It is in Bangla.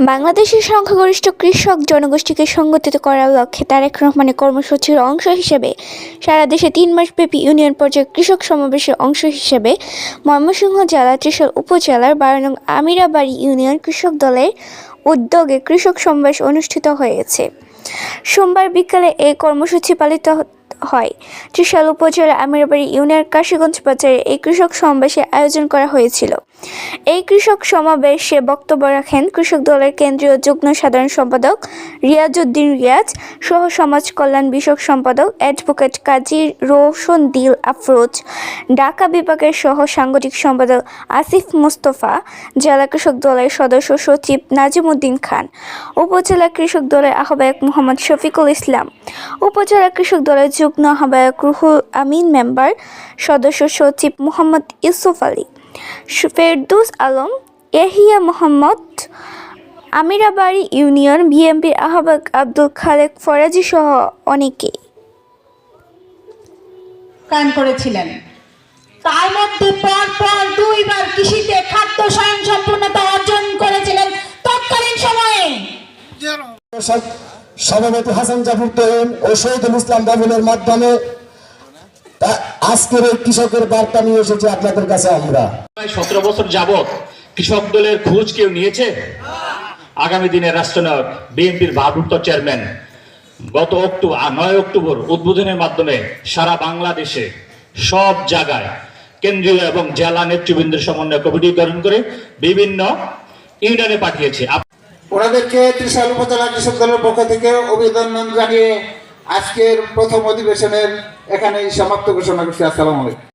বাংলাদেশের সংখ্যাগরিষ্ঠ কৃষক জনগোষ্ঠীকে সংগঠিত করার লক্ষ্যে তারেক রহমানের কর্মসূচির অংশ হিসেবে সারা দেশে তিন মাসব্যাপী ইউনিয়ন পর্যায়ে কৃষক সমাবেশের অংশ হিসেবে ময়মনসিংহ জেলা ত্রিশাল উপজেলার বারো নং আমিরাবাড়ি ইউনিয়ন কৃষক দলের উদ্যোগে কৃষক সমাবেশ অনুষ্ঠিত হয়েছে। সোমবার বিকালে এই কর্মসূচি পালিত হয়। ত্রিশাল উপজেলা আমিরাবাড়ি ইউনিয়ন কাশীগঞ্জ বাজারে এই কৃষক সমাবেশের আয়োজন করা হয়েছিল। এই কৃষক সমাবেশে বক্তব্য রাখেন কৃষক দলের কেন্দ্রীয় যুগ্ম সাধারণ সম্পাদক রিয়াজউদ্দিন রিয়াজ, সহ সমাজ কল্যাণ বিষয়ক সম্পাদক অ্যাডভোকেট কাজী রোশন দিল আফরোজ, ঢাকা বিভাগের সহ সাংগঠনিক সম্পাদক আসিফ মুস্তফা, জেলা কৃষক দলের সদস্য সচিব নাজিমুদ্দিন খান, উপজেলা কৃষক দলের আহ্বায়ক মোহাম্মদ শফিকুল ইসলাম, উপজেলা কৃষক দলের যুগ্ম আহ্বায়ক রুহুল আমিন মেম্বার, সদস্য সচিব মোহাম্মদ ইউসুফ আলী। ফেরদৌস আলম এহিয়া মোহাম্মদ আমিরাবাড়ি ইউনিয়ন বিএনপির আহ্বায়ক আব্দুল খালেক ফরাজি সহ অনেকে কান করেছিলেন। তার মধ্যে পর পর দুইবার কৃষিতে খাদ্য স্বয়ং সম্পূর্ণতা অর্জন করেছিলেন তৎকালীন সময়ে। সভাপতি হাসান জাফর তহিম ও শহীদুল ইসলাম বাবুলের মাধ্যমে আজকের এই কৃষকের বার্তা নিয়ে এসেছি আপনাদের কাছে আমরা। সতেরো বছর যাবৎ কৃষক দলের খোঁজ কেউ নিয়েছে? আগামী দিনের রাষ্ট্রনায়ক বিএনপির ভারপ্রাপ্ত চেয়ারম্যান গত অক্টোবর নয় অক্টোবর উদ্বোধনের মাধ্যমে সারা বাংলাদেশে সব জায়গায় কেন্দ্রীয় এবং জেলা নেতৃবৃন্দের সমন্বয় কমিটি গঠন করে বিভিন্ন ইউনিয়নে পাঠিয়েছে। ওনাদেরকে ত্রিশাল উপজেলা কৃষক দলের পক্ষ থেকে অভিনন্দন জানিয়ে আজকের প্রথম অধিবেশনের এখানে সমাপ্ত ঘোষণা করছি। আসসালামু আলাইকুম।